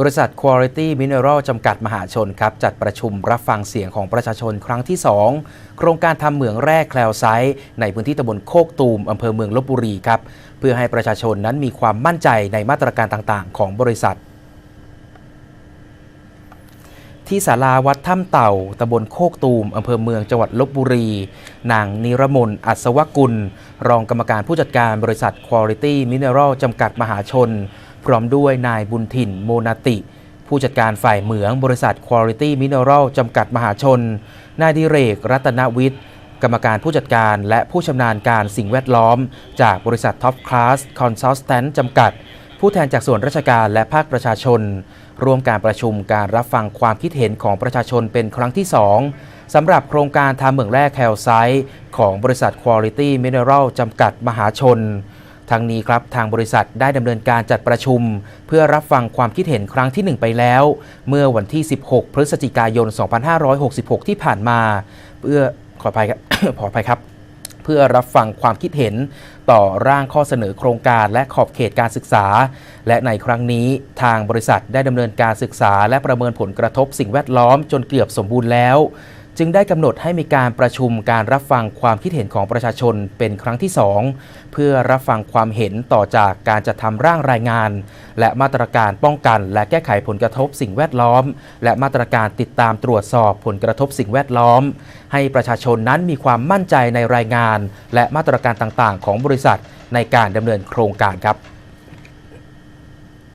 บริษัท Quality Mineral จำกัดมหาชนครับ จัดประชุมรับฟังเสียงของประชาชนครั้งที่ 2 โครงการทำเหมืองแร่แคลวไซต์ในพื้นที่ตำบลโคกตูมอำเภอเมืองลบบุรีครับ เพื่อให้ประชาชนนั้นมีความมั่นใจในมาตรการต่างๆ ของบริษัทที่ศาลาวัดถ้ำเต่า ตำบลโคกตูม อำเภอเมือง จังหวัดลบบุรี นางนิรมนอัศวกุล รองกรรมการผู้จัดการบริษัท Quality Mineral จำกัดมหาชน พร้อมด้วยนายบุญถิ่นโมนาติ ผู้จัดการฝ่ายเหมืองบริษัท Quality Mineral จำกัดมหาชน นายดิเรก รัตนวิทย์ กรรมการผู้จัดการและผู้ชำนาญการสิ่งแวดล้อม จากบริษัท Top Class Consultant จำกัด ผู้แทนจากส่วนราชการและภาคประชาชน ร่วมการประชุมการรับฟังความคิดเห็นของประชาชนเป็นครั้งที่ 2สำหรับโครงการทำเหมืองแร่แคลไซต์ของบริษัท Quality Mineral จำกัดมหาชน ทั้งนี้ครับทางบริษัทได้ดำเนินการจัดประชุม เพื่อรับฟังความคิดเห็นครั้งที่ 1 ไปแล้ว เมื่อวันที่ 16 พฤศจิกายน 2566 ที่ผ่านมา เพื่อขออภัยครับขออภัยครับ เพื่อรับฟังความคิดเห็นต่อร่างข้อเสนอโครงการและขอบเขตการศึกษา และในครั้งนี้ทางบริษัทได้ดำเนินการศึกษา และประเมินผลกระทบสิ่งแวดล้อมจนเกือบสมบูรณ์แล้ว จึงได้กำหนดให้มีการประชุมการรับฟังความคิดเห็นของประชาชนเป็นครั้งที่ 2 เพื่อรับฟังความเห็นต่อจากการจัดทำร่างรายงาน และมาตรการป้องกัน และแก้ไขผลกระทบสิ่งแวดล้อม และมาตรการติดตามตรวจสอบผลกระทบสิ่งแวดล้อม ให้ประชาชนนั้นมีความมั่นใจในรายงาน และมาตรการต่างๆ ของบริษัทในการดำเนินโครงการครับ